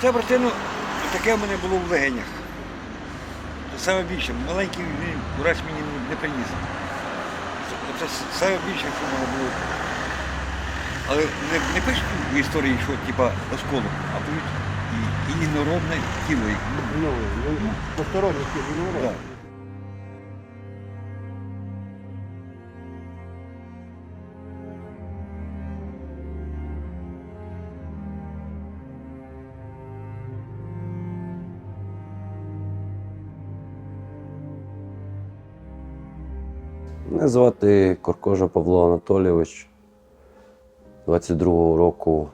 Це братину, таке в мене було в легенях. Це саме більше. Маленький врач мені не- приніс. Це, це саме більше, що в мене було. Але не, не пишуть в історії, що типа осколок, а пишуть і, і іноробне тіло. Ну, ну, тіло, не Да. Мене звати Коркожа Павло Анатолійович. 22-го року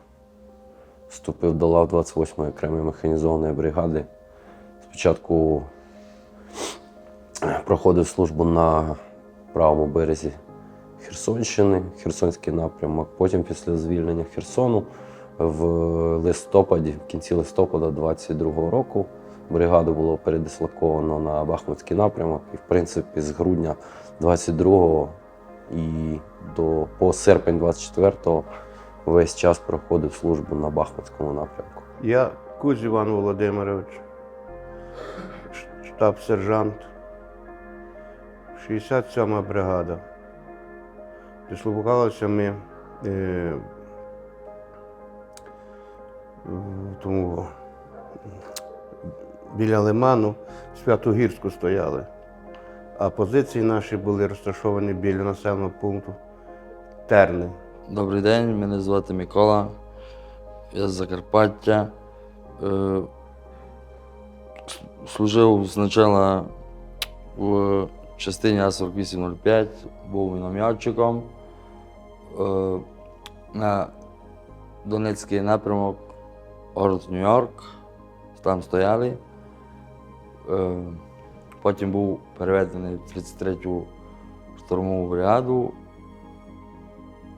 вступив до лав 28-ї окремої механізованої бригади. Спочатку проходив службу на правому березі Херсонщини, Херсонський напрямок. Потім після звільнення Херсону в листопаді, в кінці листопада 22-го року бригаду було передислоковано на Бахмутський напрямок. І, в принципі, з грудня 22-го і до, по серпень 24-го весь час проходив службу на Бахмутському напрямку. Я Кузь Іван Володимирович, штаб-сержант, 67-ма бригада. Дислокувалися ми е, тому біля Лиману, в Святогірську стояли, а позиції наші були розташовані біля населеного пункту Терни. Добрий день, мене звати Микола. Я з Закарпаття. Е, Служив спочатку в частині А4805, був мінометчиком. Е, На Донецький напрямок, город Нью-Йорк. Там стояли. Е, Потім був переведений в 33-ю штурмову бригаду.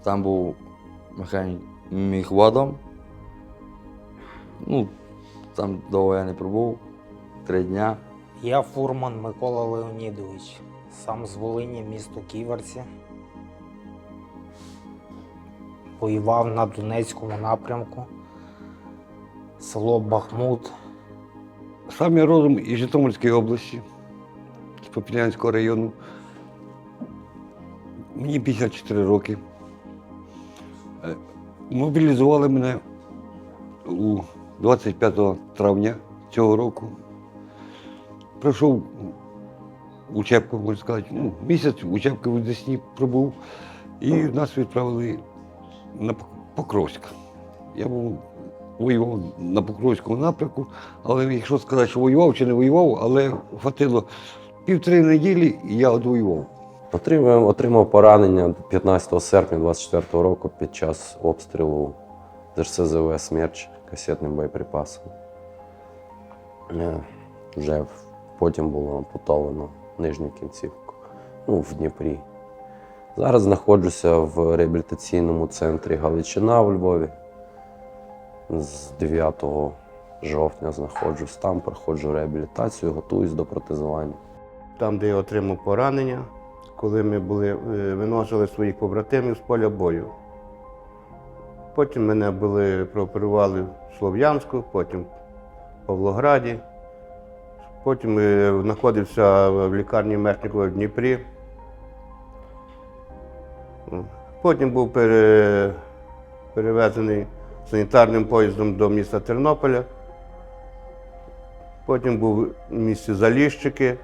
Там був механік міхводом. Ну, там довго я не пробув, три дня. Я фурман Микола Леонідович, сам з Волині, місто Ківерці. Воював на Донецькому напрямку, село Бахмут. Сам я родом із Житомирської області, з Попілянського району. Мені 54 роки. Е, Мобілізували мене у 25 травня цього року. Пройшов учебку, можна сказати, ну, місяць учебки в Десні пробув, і нас відправили на Покровськ. Я був воював на Покровському напрямку, але якщо сказати, що воював чи не воював, але хватило півтори неділі і я одвоював. Отримав, отримав поранення 15 серпня 24 року під час обстрілу з РСЗВ «Смерч» касетним боєприпасом. Е, Вже потім було ампутовано нижню кінцівку ну, в Дніпрі. Зараз знаходжуся в реабілітаційному центрі Галичина у Львові. З 9 жовтня знаходжусь там, проходжу реабілітацію, готуюсь до протезування. там, де я отримав поранення, коли ми були, е, виносили своїх побратимів з поля бою. Потім мене були прооперували в Слов'янську, потім в Павлограді. Потім е, знаходився в лікарні Мертникова в Дніпрі. Потім був пере, перевезений санітарним поїздом до міста Тернополя. Потім був в місті Заліщики.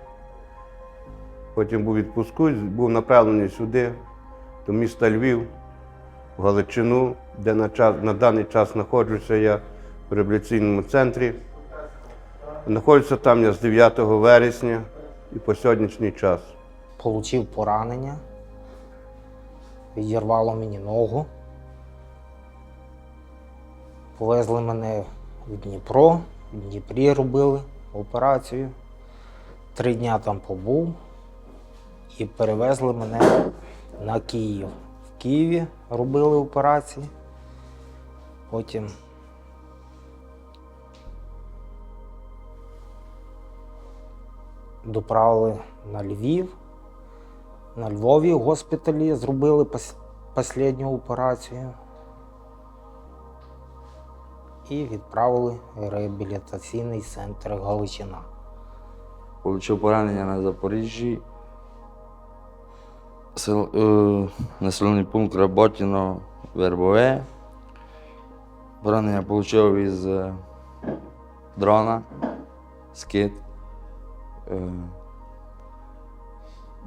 Потім був відпуску, був направлений сюди, до міста Львів, в Галичину, де на, час, на даний час знаходжуся я в реабілітаційному центрі. Знаходжуся там я з 9 вересня і по сьогоднішній час. Получив поранення, відірвало мені ногу. Повезли мене в Дніпро, в Дніпрі робили операцію. Три дня там побув і перевезли мене на Київ. В Києві робили операції. Потім доправили на Львів. На Львові в госпіталі зробили останню операцію. І відправили в реабілітаційний центр Галичина. Получив поранення на Запоріжжі. Сел, е, населений пункт Роботіно, Вербове. Поранення отримав із е, дрона, скид. Е,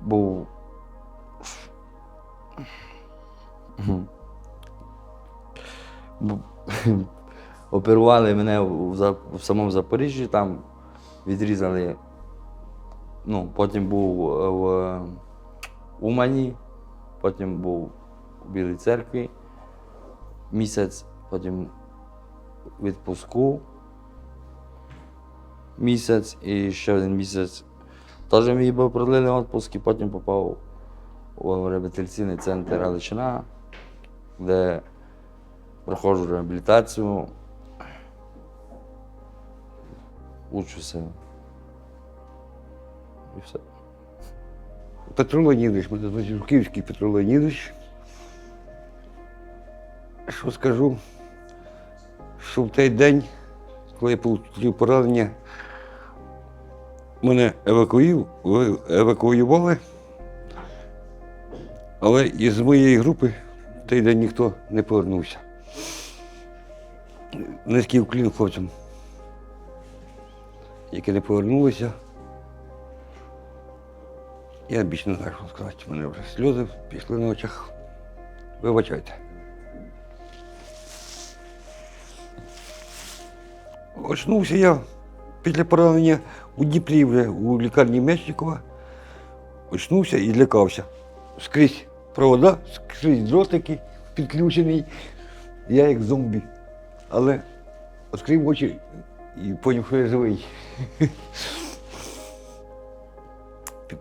був. Оперували мене в, в самому Запоріжжі, там відрізали Ну, потім був е, в Умані, потім був у Білій церкві місяць, потім відпуску місяць і ще один місяць. Теж мій був продлили відпуск і потім попав у реабілітаційний центр Галичина, де проходжу реабілітацію, учуся. І все. Петро Леонідович, мене звуть Жуківський Петро Леонідович. Що скажу, що в той день, коли я отримав поранення, мене евакуювали, але із моєї групи в той день ніхто не повернувся. Низький уклін хлопцям, які не повернулися. Я більше не знаю, що сказати. У мене вже сльози пішли на очах. Вибачайте. Очнувся я після поранення у Дніпрі вже у лікарні Мечникова. Очнувся і лякався. Скрізь провода, скрізь дротики підключений. Я як зомбі. Але відкрив очі і зрозумів, що я живий.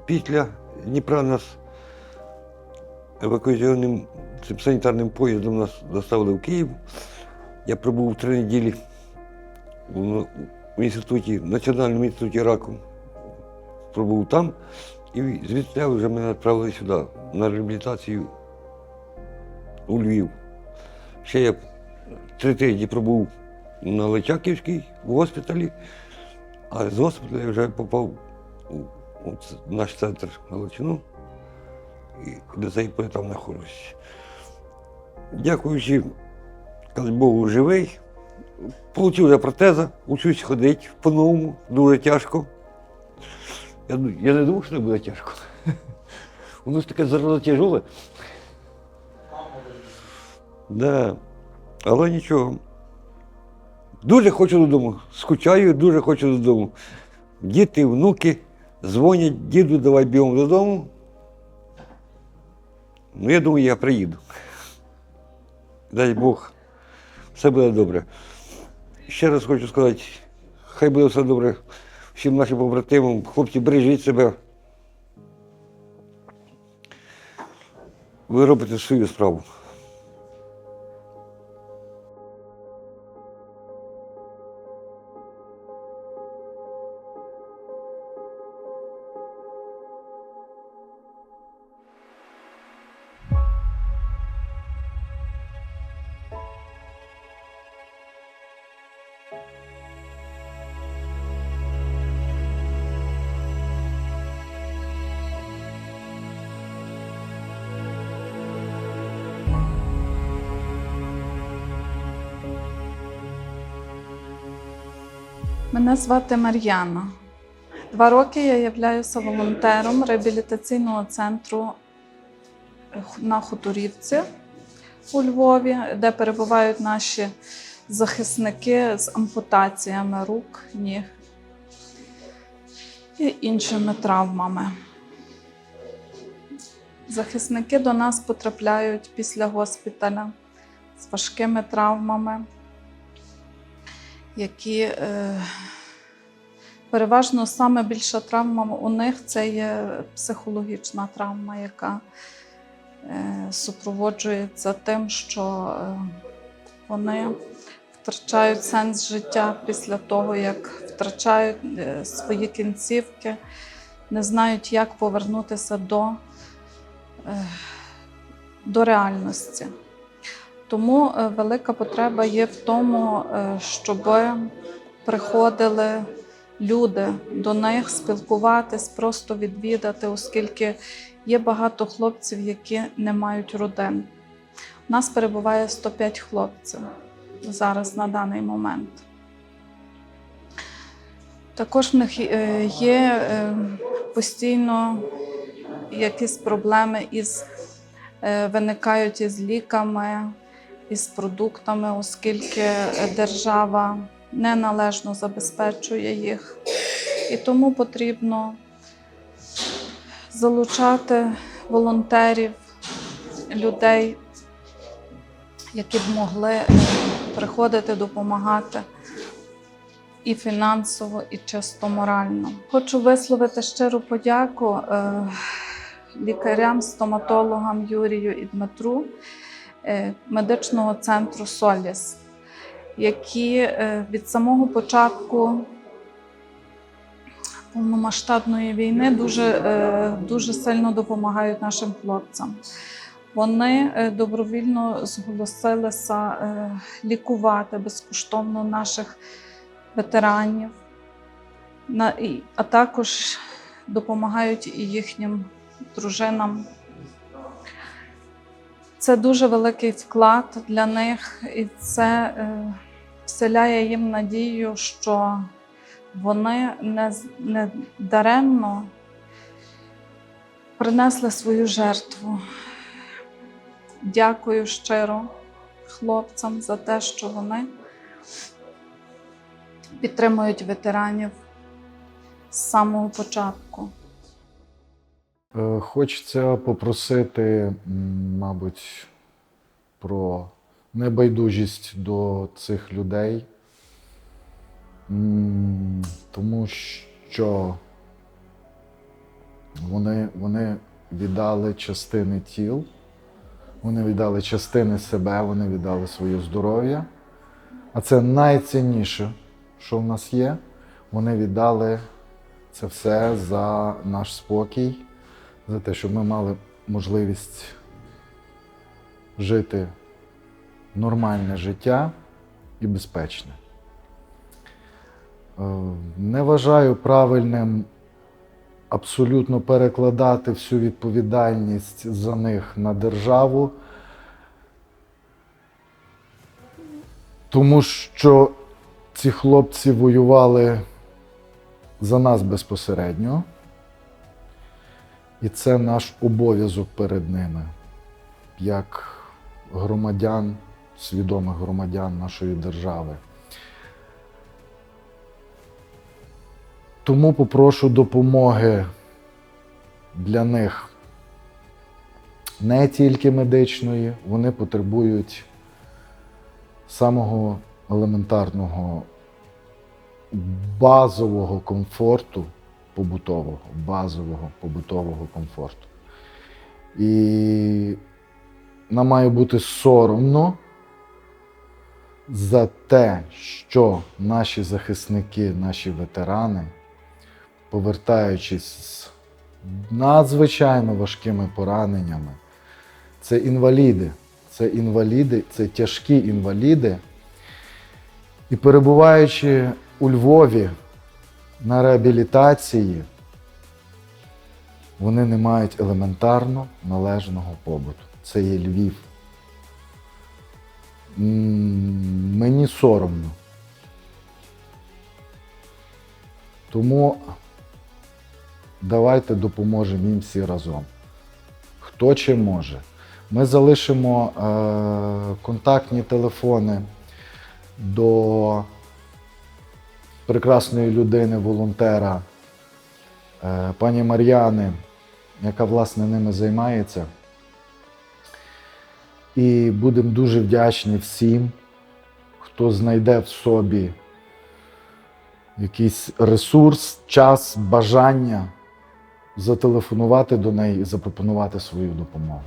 Після Дніпра нас евакуаційним цим санітарним поїздом нас доставили в Київ. Я пробув три неділі в в інституті, Національному інституті раку. Пробув там і звідти вже мене відправили сюди на реабілітацію у Львів. Ще я три тижні пробув на Личаківській в госпіталі, а з госпіталю я вже попав у, у наш центр Галичину і до цей пори там знаходжусь. Дякуючи, кажуть Богу, живий. Получив вже протеза, учусь ходити по-новому, дуже тяжко. Я, я не думав, що це буде тяжко. Воно ж таке зараза тяжеле. Да. Але нічого. Дуже хочу додому. Скучаю, дуже хочу додому. Діти, внуки дзвонять, діду, давай бігом додому. Ну, я думаю, я приїду. Дай Бог, все буде добре. Ще раз хочу сказати, хай буде все добре всім нашим побратимам. Хлопці, бережіть себе. Ви робите свою справу. Мене звати Мар'яна. Два роки я являюся волонтером реабілітаційного центру на Хуторівці у Львові, де перебувають наші захисники з ампутаціями рук, ніг і іншими травмами. Захисники до нас потрапляють після госпіталя з важкими травмами які е, переважно саме більша травма у них це є психологічна травма, яка е, супроводжується тим, що е, вони втрачають сенс життя після того, як втрачають е, свої кінцівки, не знають, як повернутися до, е, до реальності. Тому е, велика потреба є в тому, е, щоб приходили люди до них спілкуватись, просто відвідати, оскільки є багато хлопців, які не мають родин. У нас перебуває 105 хлопців зараз на даний момент. Також в них е, є постійно якісь проблеми із виникають із ліками, із продуктами, оскільки держава неналежно забезпечує їх. І тому потрібно залучати волонтерів, людей, які б могли приходити допомагати і фінансово, і чисто морально. Хочу висловити щиру подяку е, лікарям, стоматологам Юрію і Дмитру медичного центру Соліс, які е, від самого початку повномасштабної війни дуже, е, дуже сильно допомагають нашим хлопцям. Вони е, добровільно зголосилися е, лікувати безкоштовно наших ветеранів, а також допомагають і їхнім дружинам. Це дуже великий вклад для них, і це е, вселяє їм надію, що вони не, не даремно принесли свою жертву. Дякую щиро хлопцям за те, що вони підтримують ветеранів з самого початку. Е, Хочеться попросити, мабуть, про небайдужість до цих людей, тому що вони, вони віддали частини тіл, вони віддали частини себе, вони віддали своє здоров'я. А це найцінніше, що в нас є. Вони віддали це все за наш спокій, за те, щоб ми мали можливість жити нормальне життя і безпечне. Е, Не вважаю правильним абсолютно перекладати всю відповідальність за них на державу, тому що ці хлопці воювали за нас безпосередньо. І це наш обов'язок перед ними, як громадян, свідомих громадян нашої держави. Тому попрошу допомоги для них не тільки медичної, вони потребують самого елементарного базового комфорту побутового, базового побутового комфорту. І нам має бути соромно за те, що наші захисники, наші ветерани, повертаючись з надзвичайно важкими пораненнями, це інваліди, це інваліди, це тяжкі інваліди. І перебуваючи у Львові на реабілітації, вони не мають елементарно належного побуту. Це є Львів. Мені соромно. Тому давайте допоможемо їм всі разом. Хто чи може. Ми залишимо е, контактні телефони до прекрасної людини, волонтера, е, пані Мар'яни, яка власне ними займається. І будемо дуже вдячні всім, хто знайде в собі якийсь ресурс, час, бажання зателефонувати до неї і запропонувати свою допомогу.